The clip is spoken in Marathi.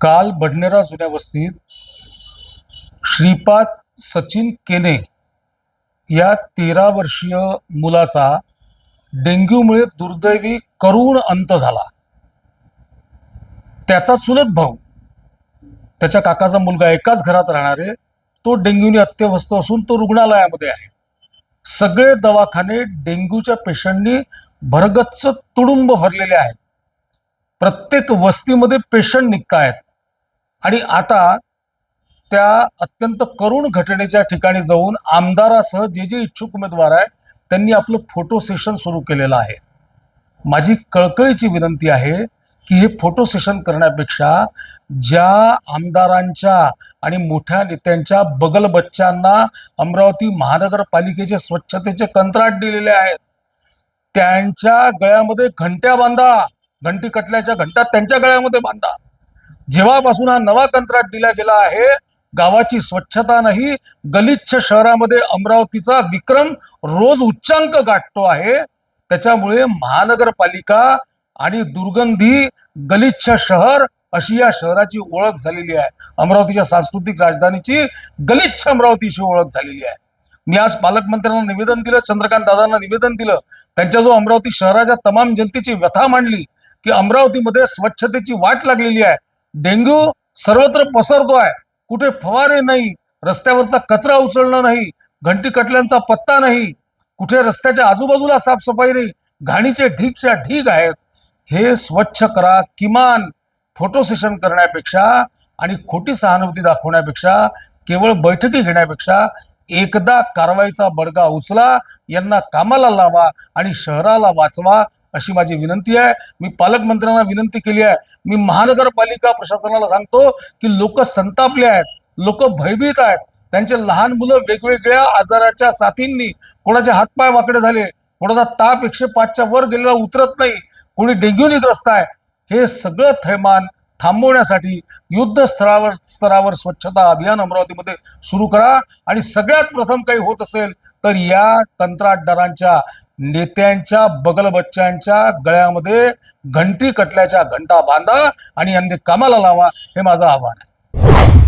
काल बडनेरा जुन्या वस्तीत श्रीपाद सचिन केने या तेरा वर्षीय मुलाचा डेंग्यूमुळे दुर्दैवी करुण अंत झाला. त्याचा चुलत भाऊ त्याच्या काकाचा मुलगा एकाच घरात राहणारे तो डेंग्यूने अत्यवस्थ असून तो रुग्णालयामध्ये आहे. सगळे दवाखाने डेंग्यूच्या पेशंटनी भरगच्च तुडुंब भरलेले आहेत. प्रत्येक वस्तीमध्ये पेशंट निघतायत. आणि आता त्या अत्यंत करुण घटनेच्या ठिकाणी जाऊन आमदारासह जे जे इच्छुक उमेदवार आहे त्यांनी आपलं फोटो सेशन सुरू केलेलं आहे. माझी कळकळीची विनंती आहे की हे फोटो सेशन करण्यापेक्षा ज्या आमदारांच्या आणि मोठ्या नेत्यांच्या बगल बच्चांना अमरावती महानगरपालिकेचे स्वच्छतेचे कंत्राट दिलेले आहेत. त्यांच्या गळ्यामध्ये घंट्या बांधा घंटी कटल्याच्या घंटा त्यांच्या गळ्यामध्ये बांधा. जेव्हापासून हा नवा कंत्राट दिला गेला आहे गावाची स्वच्छता नाही गलिच्छ शहरामध्ये अमरावतीचा विक्रम रोज उच्चांक गाठतो आहे. त्याच्यामुळे महानगरपालिका आणि दुर्गंधी गलिच्छ शहर अशी या शहराची ओळख झालेली आहे. अमरावतीच्या सांस्कृतिक राजधानीची गलिच्छ अमरावतीची ओळख झालेली आहे. मी आज पालकमंत्र्यांना निवेदन दिलं चंद्रकांत दादांना निवेदन दिलं. त्यांच्या जो अमरावती शहराच्या तमाम जनतेची व्यथा मांडली की अमरावतीमध्ये स्वच्छतेची वाट लागलेली आहे. डेंग्यू सर्वत्र पसरतो आहे कुठे फवारे नाही रस्त्यावरचा कचरा उचलणं नाही घंटी कटल्यांचा पत्ता नाही कुठे रस्त्याच्या आजूबाजूला साफसफाई नाही घाणीचे ढीकच्या ढीग आहेत. हे स्वच्छ करा किमान. फोटो सेशन करण्यापेक्षा आणि खोटी सहानुभूती दाखवण्यापेक्षा केवळ बैठकी घेण्यापेक्षा एकदा कारवाईचा बडगा उचला यांना कामाला लावा आणि शहराला वाचवा अशी माझी विनंती आहे. मी पालकमंत्र्यांना विनंती केली आहे. मी महानगरपालिका प्रशासनाला सांगतो की लोक संतापले आहेत लोक भयभीत आहेत. त्यांचे लहान मुलं वेगवेगळ्या आजाराच्या साथींनी कोणाचे हातपाय वाकडे झाले कोणाचा ताप एकशे पाचच्या वर गेलेला उतरत नाही कोणी डेंग्यूनी ग्रस्त आहे. हे सगळं थैमान थांबवण्यासाठी युद्ध स्तरावर स्तरावर स्वच्छता अभियान अमरावतीमध्ये सुरू करा. आणि सगळ्यात प्रथम काही होत असेल तर या कंत्राटदारांच्या नेत्यांच्या बगल बच्च्यांच्या गळ्यामध्ये घंटी कटल्याच्या घंटा बांधा आणि यांनी कामाला लावा हे माझं आव्हान आहे.